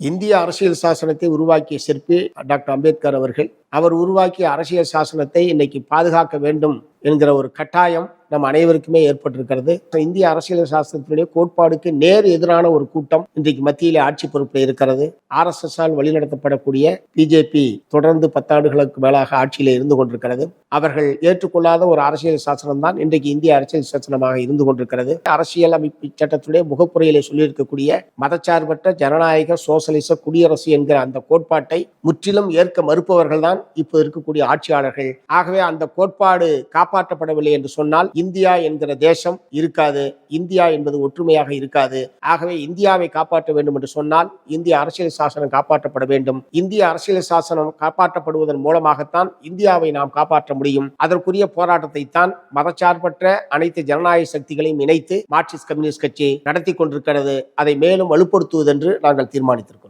இந்திய அரசியல் சாசனத்தை உருவாக்கிய சிற்பி டாக்டர் அம்பேத்கர் அவர்கள் அவர் உருவாக்கிய அரசியல் சாசனத்தை இன்னைக்கு பாதுகாக்க வேண்டும் என்கிற ஒரு கட்டாயம் நம் அனைவருக்குமே ஏற்பட்டிருக்கிறது. இந்திய அரசியல் சாஸ்திரத்தினுடைய கோட்பாடுக்கு நேர் எதிரான ஒரு கூட்டம் இன்றைக்கு மத்தியிலே ஆட்சி பொறுப்பில் இருக்கிறது. ஆர்எஸ்எஸ் ஆல் வழிநடத்தப்படக்கூடிய பிஜேபி தொடர்ந்து பத்தாண்டுகளுக்கு மேலாக ஆட்சியிலே இருந்து கொண்டிருக்கிறது. அவர்கள் ஏற்றுக்கொள்ளாத ஒரு அரசியல் சாசனம் தான் இன்றைக்கு இந்திய அரசியல் சாசனமாக இருந்து கொண்டிருக்கிறது. அரசியல் அமைப்பு சட்டத்துடைய முகப்புரையிலே சொல்லியிருக்கக்கூடிய மதச்சார்பற்ற ஜனநாயக சோசலிச குடியரசு என்கிற அந்த கோட்பாட்டை முற்றிலும் ஏற்க மறுப்பவர்கள் தான் இப்போ இருக்கக்கூடிய ஆட்சியாளர்கள். ஆகவே அந்த கோட்பாடு காப்பாற்றப்படவில்லை என்று சொன்னால் இந்தியா என்கிற தேசம் இருக்காது. இந்தியா என்பது ஒற்றுமையாக இருக்காது. ஆகவே இந்தியாவை காப்பாற்ற வேண்டும் என்று சொன்னால் இந்திய அரசியல் சாசனம் காப்பாற்றப்பட வேண்டும். இந்திய அரசியல் சாசனம் காப்பாற்றப்படுவதன் மூலமாகத்தான் இந்தியாவை நாம் காப்பாற்ற முடியும். அதற்குரிய போராட்டத்தை தான் மதச்சார்பற்ற அனைத்து ஜனநாயக சக்திகளையும் இணைத்து மார்க்சிஸ்ட் கம்யூனிஸ்ட் கட்சி நடத்தி கொண்டிருக்கிறது. அதை மேலும் வலுப்படுத்துவதென்று நாங்கள் தீர்மானித்திருக்கிறோம்.